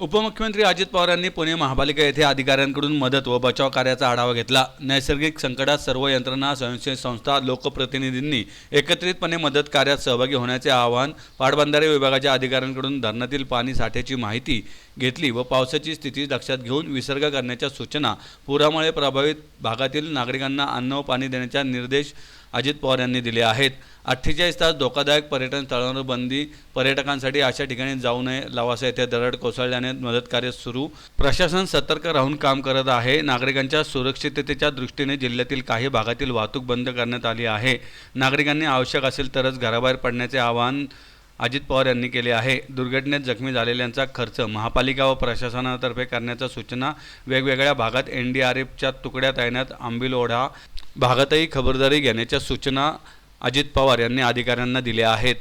उपमुख्यमंत्री अजित पवार यांनी पुणे महापालिका येथे अधिकाऱ्यांकडून मदत व बचाव कार्याचा आढावा घेतला. नैसर्गिक संकटात सर्व यंत्रणा स्वयंसेवी संस्था लोकप्रतिनिधींनी एकत्रितपणे मदत कार्यात सहभागी होण्याचे आवाहन पाटबंधारे विभागाच्या अधिकाऱ्यांकडून धरणातील पाणी साठ्याची माहिती घेतली व पावसाची स्थिती लक्षात घेऊन विसर्ग करण्याच्या सूचना पुरामुळे प्रभावित भागातील नागरिकांना अन्न व पाणी देण्याच्या निर्देश अजित पवार यांनी दिले आहेत. अठ्ठेचाळीस तास धोकादायक पर्यटन स्थळांवर बंदी. पर्यटकांसाठी अशा ठिकाणी जाऊ नये. लवासा येथे दरड कोसळल्याने मदत कार्य सुरू. प्रशासन सतर्क राहून काम करत आहे. नागरिकांच्या सुरक्षिततेच्या दृष्टीने जिल्ह्यातील काही भागातील वाहतूक बंद करण्यात आली आहे. नागरिकांनी आवश्यक असेल तरच घराबाहेर पडण्याचे आवाहन अजित पवार यांनी केले आहे. दुर्घटनेत जखमी झालेल्यांचा खर्च महापालिका व प्रशासनातर्फे करण्याच्या सूचना वेगवेगळ्या भागात एन डी आर एफच्या तुकड्या तैनात आंबिलोढा भागातही खबरदारी घेण्याच्या सूचना अजित पवार यांनी अधिकाऱ्यांना दिल्या आहेत.